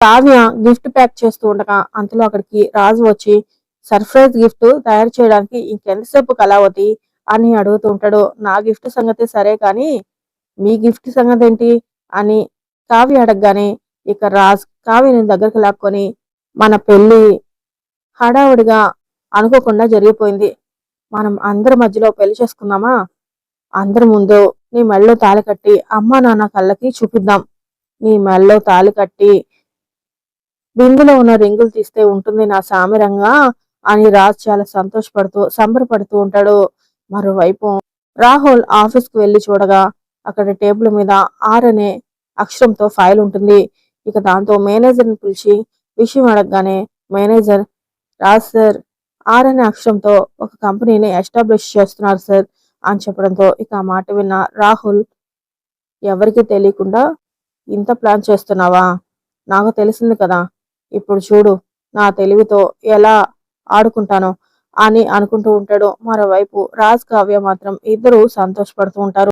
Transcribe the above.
Kavya gift pack చేస్తూ ఉండగా అంతలో అక్కడికి రాజు వచ్చి సర్ప్రైజ్ గిఫ్ట్ తయారు చేయడానికి ఇంకెంతసేపు కళావతి? అని అడుగుతూ ఉంటాడు. నా గిఫ్ట్ సంగతి సరే కానీ మీ గిఫ్ట్ సంగతి ఏంటి అని కావ్య అడగగానే ఇక రాజ్ కావ్యని దగ్గరికి లాక్కొని మన పెళ్ళి హడావుడిగా అనుకోకుండా జరిగిపోయింది. మనం అందరి మధ్యలో పెళ్ళి చేసుకుందామా? అందరి ముందు నీ మెళ్ళలో తాళి కట్టి అమ్మా నాన్న కళ్ళకి చూపిద్దాం. నీ మెళ్ళలో తాళి కట్టి బిందులో ఉన్న రింగులు తీస్తే ఉంటుంది నా సామిరంగా అని రాజ్ చాలా సంతోషపడుతూ సంబరపడుతూ ఉంటాడు. మరోవైపు రాహుల్ ఆఫీస్కు వెళ్ళి చూడగా అక్కడ టేబుల్ మీద ఆర్ అనే అక్షరంతో ఫైల్ ఉంటుంది. ఇక దాంతో మేనేజర్ని పిలిచి విషయం అడగగానే మేనేజర్ రాజ్ సార్ ఆర్ అనే అక్షరంతో ఒక కంపెనీని ఎస్టాబ్లిష్ చేస్తున్నారు సార్ అని చెప్పడంతో ఇక ఆ మాట విన్న రాహుల్ ఎవరికి తెలియకుండా ఇంత ప్లాన్ చేస్తున్నావా? నాకు తెలిసింది కదా ఇప్పుడు చూడు నా తెలివితో ఎలా ఆడుకుంటానో అని అనుకుంటూ ఉంటాడు. మరోవైపు రాజ్ కావ్య మాత్రం ఇద్దరు సంతోషపడుతూ ఉంటారు.